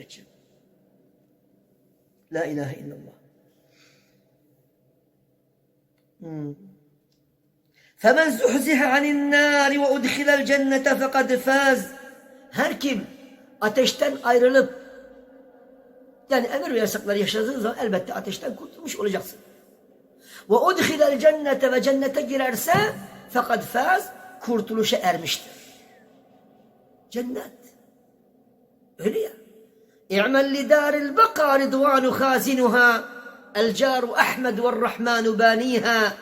için. La ilahe illallah. Hmm. فَمَنْ زُحْزِحَ عَنِ النَّارِ وَاُدْخِلَ الْجَنَّةَ فَقَدْ فَازْ Her kim ateşten ayrılıp yani emir ve yasakları yaşadığın zaman elbette ateşten kurtulmuş olacaksın. Ve udhilel cennete ve cennete girerse fakat faz kurtuluşa ermiştir. Cennet. Öyle ya. Khazinuha el caru Ahmed ve rahmanu baniha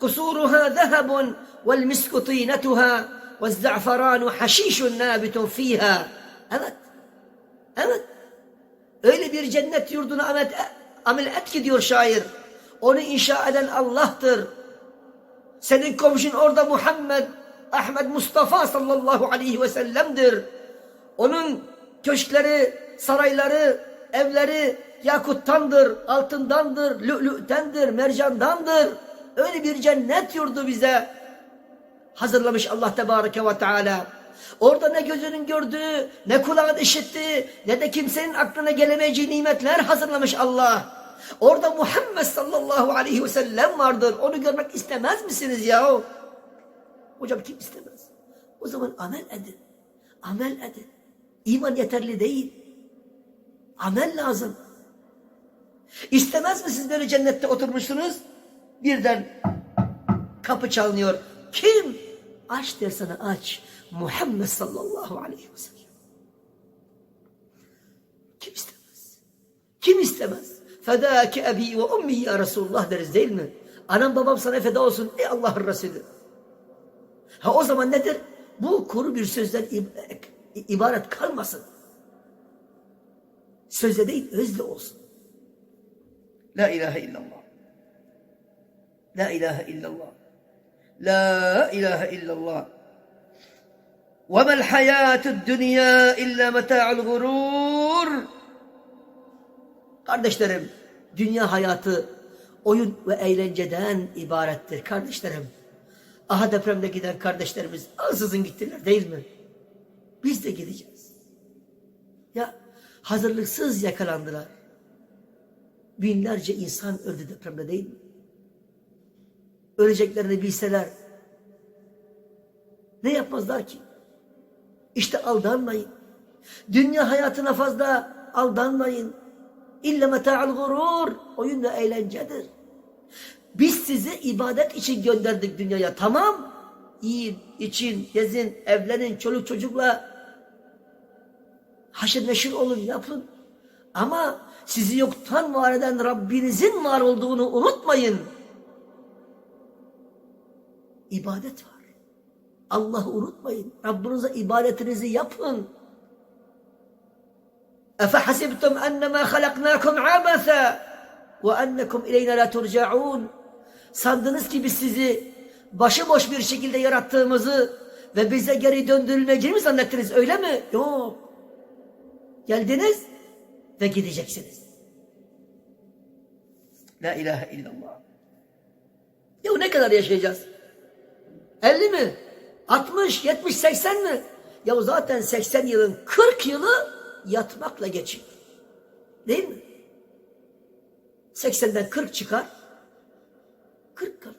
kusuruha zehebun vel misku tînetuha ve za'feranu haşişun nabitun fiha. Evet. Evet. Öyle bir cennet yurduna amel, amel et ki diyor şair. Onu inşa eden Allah'tır. Senin komşun orada Muhammed, Ahmet Mustafa sallallahu aleyhi ve sellem'dir. Onun köşkleri, sarayları, evleri yakuttandır, altındandır, lü'lü'tendir, mercandandır. Öyle bir cennet yurdu bize hazırlamış Allah Tebareke ve Teala. Orada ne gözünün gördüğü, ne kulağın işittiği, ne de kimsenin aklına gelemeyeceği nimetler hazırlamış Allah. Orada Muhammed sallallahu aleyhi ve sellem vardır. Onu görmek istemez misiniz ya? Hocam kim istemez? O zaman amel edin. Amel edin. İman yeterli değil. Amel lazım. İstemez misiniz böyle cennette oturmuşsunuz? Birden kapı çalınıyor. Kim? Aç der sana aç. Muhammed sallallahu aleyhi ve sellem. Kim istemez? Kim istemez? Fedâke ebi ve ummi ya Resulullah deriz değil mi? Anam babam sana feda olsun ey Allah'ın Resulü. Ha o zaman nedir? Bu kuru bir sözden ibaret kalmasın. Sözde değil özde olsun. La ilahe illallah. La ilahe illallah. La ilahe illallah. وَمَا الْحَيَاةُ الدُّنْيَا اِلَّا مَتَاعُ الْغُرُورِ Kardeşlerim, dünya hayatı oyun ve eğlenceden ibarettir kardeşlerim. Aha depremde giden kardeşlerimiz ansızın gittiler değil mi? Biz de gideceğiz. Ya hazırlıksız yakalandılar. Binlerce insan öldü depremde değil mi? Öleceklerini bilseler ne yapmazlar ki? İşte aldanmayın. Dünya hayatına fazla aldanmayın. İlle meta'al gurur. Oyun ve eğlencedir. Biz sizi ibadet için gönderdik dünyaya. Tamam. Yiyin, için, gezin, evlenin, çoluk çocukla haşır neşir olun, yapın. Ama sizi yoktan var eden Rabbinizin var olduğunu unutmayın. İbadet var. Allah'ı unutmayın. Rabbinize ibadetinizi yapın. اَفَحَسِبْتُمْ اَنَّمَا خَلَقْنَاكُمْ عَبَثًا وَاَنَّكُمْ اِلَيْنَا لَا تُرْجَعُونَ Sandınız ki biz sizi başıboş bir şekilde yarattığımızı ve bize geri döndürülmeyeceğini zannettiniz öyle mi? Yok. Geldiniz ve gideceksiniz. La ilahe illallah. Ya ne kadar yaşayacağız? 50 mi? 60, 70, 80 mi? Ya zaten 80 yılın 40 yılı yatmakla geçiyor. Değil mi? 80'den 40 çıkar. 40 kalır.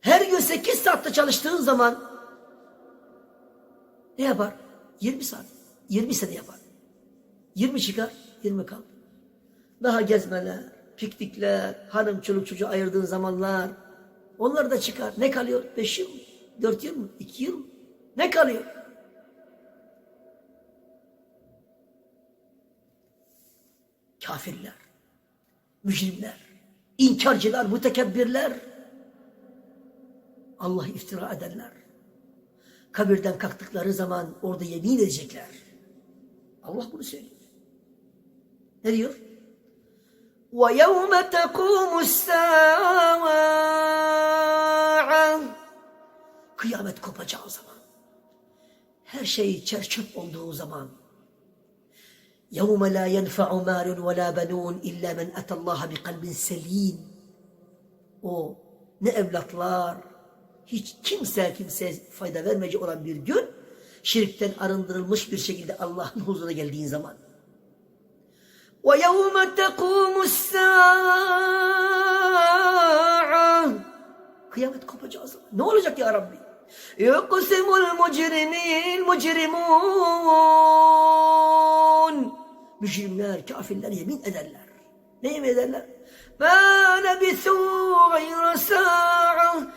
Her gün 8 saatte çalıştığın zaman ne yapar? 20 saat. 20 sene yapar. 20 çıkar, 20 kalır. Daha gezmeler, piknikler, hanım çoluk çocuğu ayırdığın zamanlar, onlar da çıkar. Ne kalıyor? 5 yıl mı? 4 yıl mı? 2 yıl mı? Ne kalıyor? Kafirler, mücrimler, inkarcılar, mütekebbirler, Allah iftira edenler. Kabirden kalktıkları zaman orada yemin edecekler. Allah bunu söylüyor. Ne diyor? وَيَوْمَ تَقُومُ السَّاعَةِ Kıyamet kopacağı zaman. Her şey çerçöp olduğu zaman. يَوْمَ لَا يَنْفَعُ مَالٌ وَلَا بَنُونَ اِلَّا مَنْ اَتَى اللّٰهَ بِقَلْبٍ سَلِيمٍ O ne evlatlar, hiç kimse kimseye fayda vermeyecek olan bir gün Şirkten arındırılmış bir şekilde Allah'ın huzuruna geldiğin zaman. وَيَوْمَ تَقُومُ السَّاعَةِ Kıyamet kopacağı zaman. Ne olacak ya Rabbi? يُقْسِمُ الْمُجْرِمِينَ مُجْرِمُونَ Mücrimler, kafirler yemin ederler. Ne yemin ederler? مَا لَبِثُوا غَيْرَ سَاعَةٍ